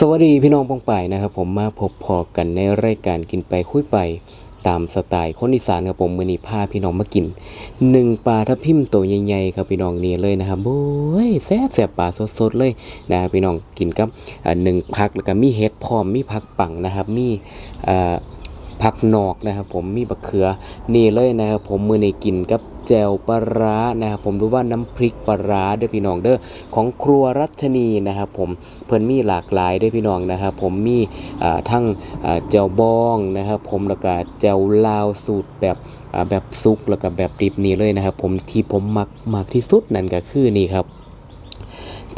สวัสดีพี่น้องปองป่ายนะครับ ผมมาพบพอกันในรายการกินไปคุยไปตามสไตล์คนอีสานครับผมมือนี้พาพี่น้องมากินหนึ่งปลาทับทิมตัวใหญ่ๆครับพี่น้องนี่เลยนะครับโอ้ยแซ่บแซ่บปลาสดๆเลยนะครับพี่น้องกินกับหนึ่งพักแล้วก็มีเห็ดพร้อมมีผักปังนะครับ มีผักนอกนะครับ ผมมีบักเขือนี่เลยนะครับผมมือในกินกับ แจวปลาร้านะครับผมรู้ว่าน้ำพริกปลาร้าเด้อพี่น้องเด้อของครัวรัชนีนะครับผมเพิ่นมีหลากหลายเด้อพี่น้องนะครับผมมีทั้งแจวบองนะครับผมแล้วก็แจวลาวสูตรแบบแบบซุกแล้วก็แบบดิบนี่เลยนะครับผมที่ผมมักมากที่สุดนั่นก็คือนี่ครับ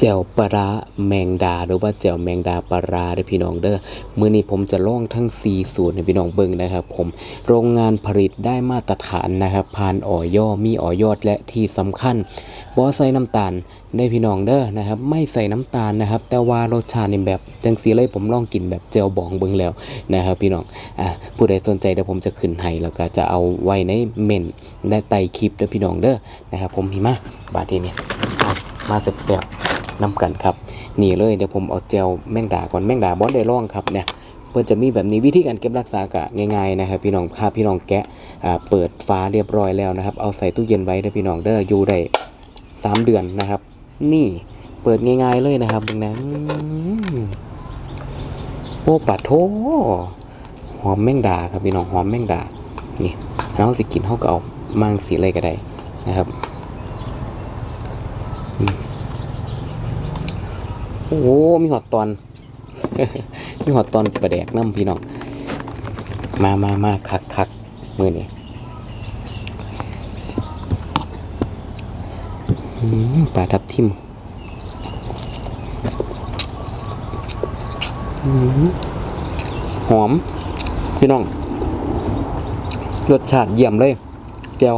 แจ่วปลาแมงดาหรือว่าแจ่วแมงดาปลาเด้อพี่น้องเด้อมื้อนี้ผมจะล่องทั้ง4สูตรให้พี่น้องเบิ่งนะครับผมโรงงานผลิตได้มาตรฐานนะครับผ่านออยอมีออยอดและที่สำคัญบ่ใส่น้ำตาลได้พี่น้องเด้อนะครับไม่ใส่น้ำตาลนะครับ แต่ว่ารสชาตินี่แบบจังสีเลยผมลองกินแบบแจ่วบองเบิ่งแล้วนะครับพี่น้องอะผู้ใดสนใจเดี๋ยวผมจะขึ้นให้แล้วก็จะเอาไว้ในเมนและใต้คลิปเด้อพี่น้องเด้อนะครับผมหิมาบาดนี้เนี่ยเอามาแซ่บๆ น้ำกันครับนี่เลยเดี๋ยวผมเอาเจลแมงดาก่อนแมงดาบอสได้ร่องครับเนี่ยเพื่อจะมีแบบนี้วิธีการเก็บรักษากะง่ายๆนะครับ พี่น้องพาพี่น้องแกะเปิดฝาเรียบร้อยแล้วนะครับ เอาใส่ตู้เย็นไว้เด้พี่น้องเด้ออยู่ได้สามเดือนนะครับ นี่เปิดง่ายๆเลยนะครับดึงนะอืมโอ้ปัดโถหอมแมงดาครับพี่น้องหอมแมงดานี่เราสิกินเขาก็เอามางสีอะไรก็ได้นะครับ โอ้โหมีหอดตอน มีหอดตอนประแดกน้ำพี่น้องมามามาคักคักมือนี่ปลาทับทิมหอม พี่น้อง รสชาติเยี่ยมเลย แจ่ว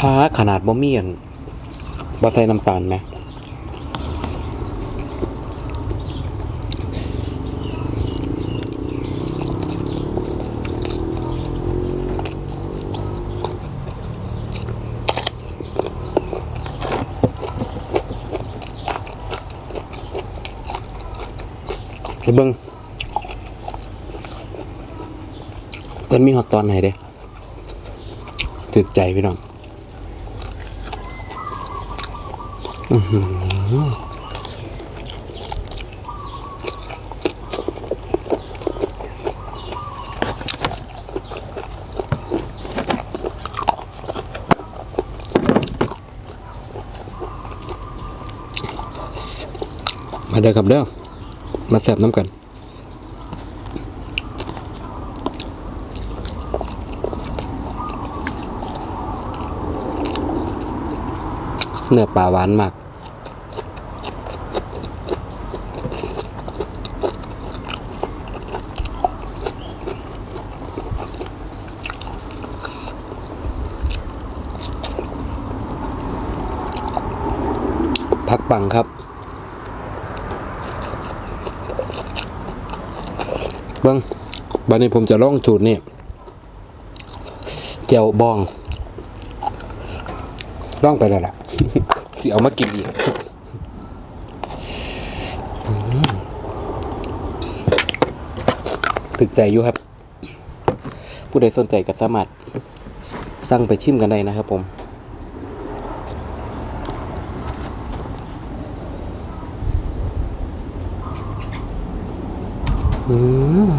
พาขนาดบ่มีอันบ่ใส่น้ำตาลไหมเบิ่งเพิ่นมีฮอตตอนไหนเด้ถึกใจพี่น้อง มาเด้อครับเด้อมาแซ่บน้ำกันเนื้อปลาหวานมาก พักปังครับ เบิ้งบันนี้ผมจะล่องสูตรนี่เจียวบองล่องไปแล้วล่ะสิเอามากินอีกถึกใจอยู่ครับ ผู้ใดสนใจก็สามารถสั่งไปชิมกันได้นะครับผม อืม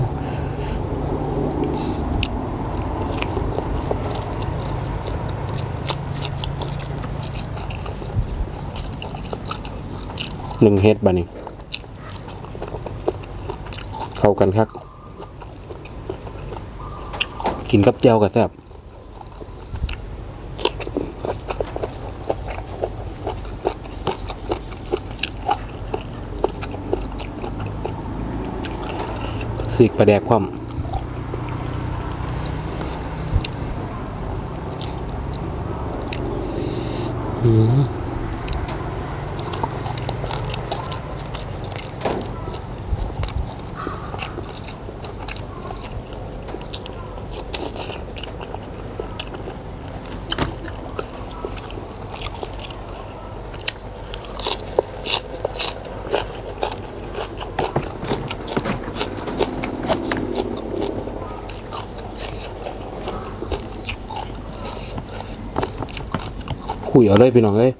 หนึ่งเฮ็ดบานี่เข้ากันครับ กินกับเจียวกับแซ่บ สีกประแดกความอืม คุยเอาเลยพี่น้องเอ้ย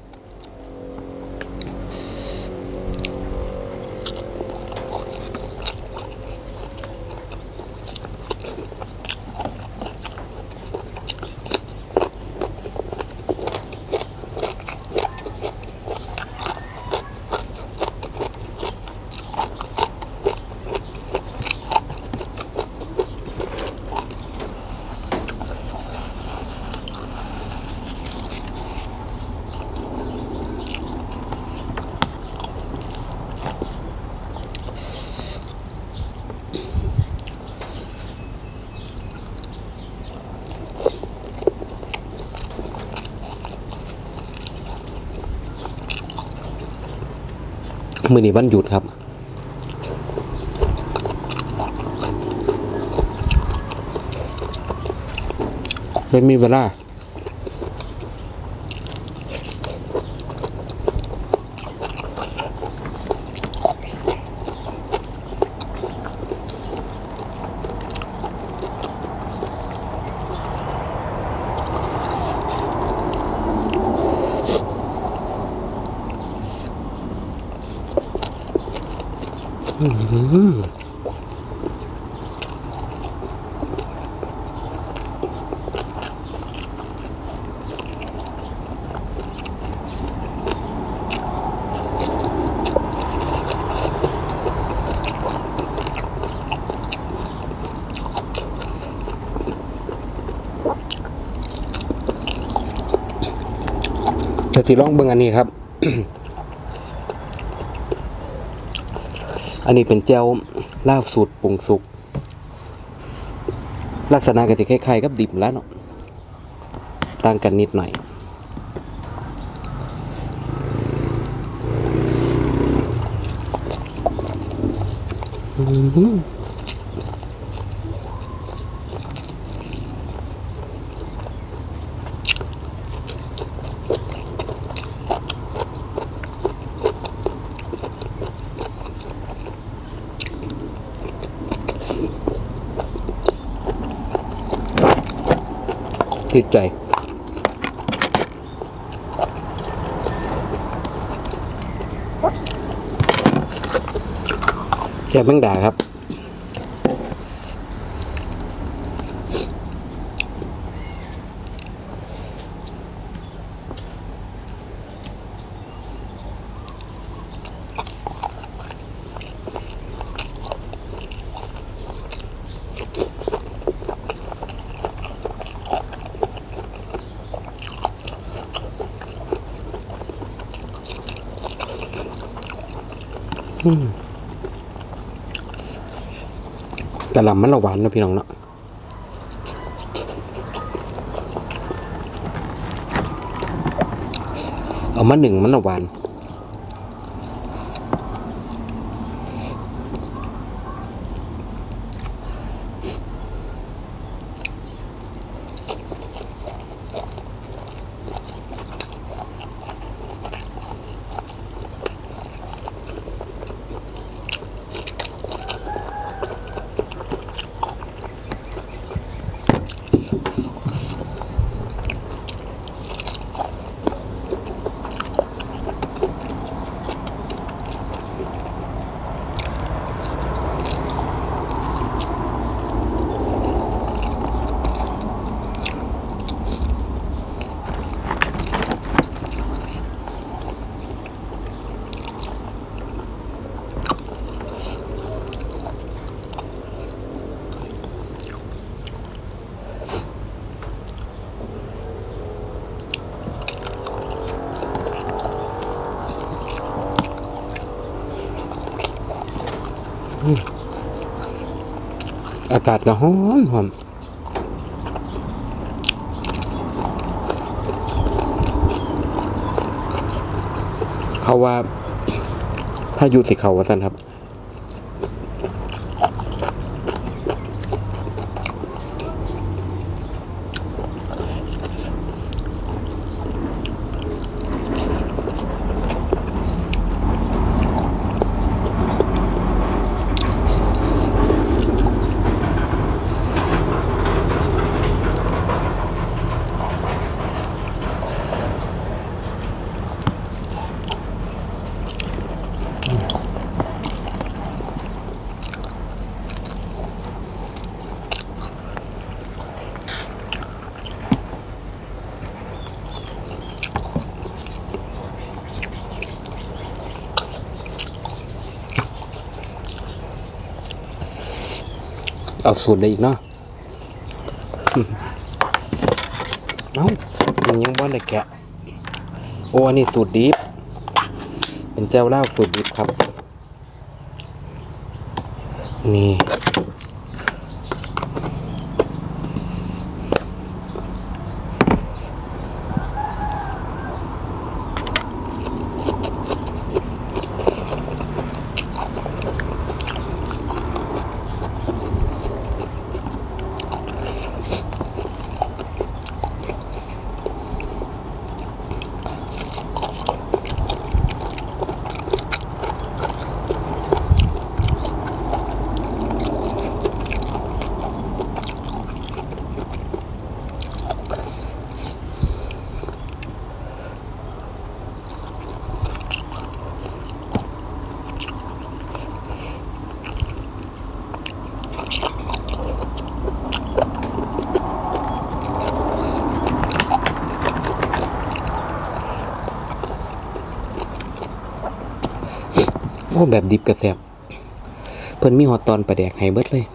มือนี้วันหยุดครับ เลยมีเวลา จะสิลองเบิ่งอันนี้ครับ อันนี้เป็นแจวลาบสูตรปรุงสุก ลักษณะก็จะคล้ายๆกับดิบแล้วเนาะต่างกันนิดหน่อย ติดใจ แค่แมงดาครับ กะลำมันละหวานนะพี่น้องเนาะเอามาหนึ่งมันละหวานาศก็หอมหอมเขาว่าถ้าอยู่สิเขาว่าสันครับ เอาสูตรได้อีกเนาะเอ้ามันยังบ่ได้แกะ โอ้อันนี้สูตรดิบเป็นเจ้าเล่าสูตรดิบครับ นี่ โอ้แบบดิบกระแสบเพิ่นมีหอตอนประแดกให้เบิดเลย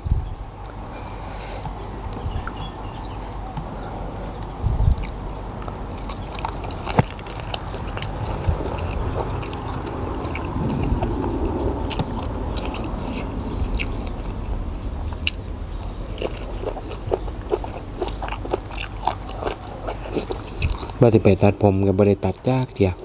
ว่าสิไปตัดผมกับบริตัดยากเดียว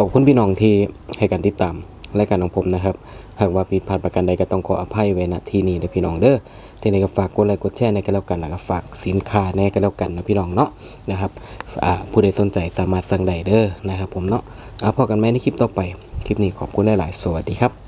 ขอบคุณพี่น้องที่ให้การติดตามรายการของผมนะครับ หากว่าผิดพลาดประการใดก็ต้องขออภัยไว้ณที่นี้นะพี่น้องเด้อที่นี่ก็ฝากกดไลค์กดแชร์ในกันแล้วกันแล้วก็ฝากสินค้าในกันแล้วกันนะพี่น้องเนาะนะครับอ่าผู้ใดสนใจสามารถสั่งได้เด้อนะครับ ผมเนาะเอาพอกันไหมในคลิปต่อไป คลิปนี้ขอบคุณหลายๆสวัสดีครับ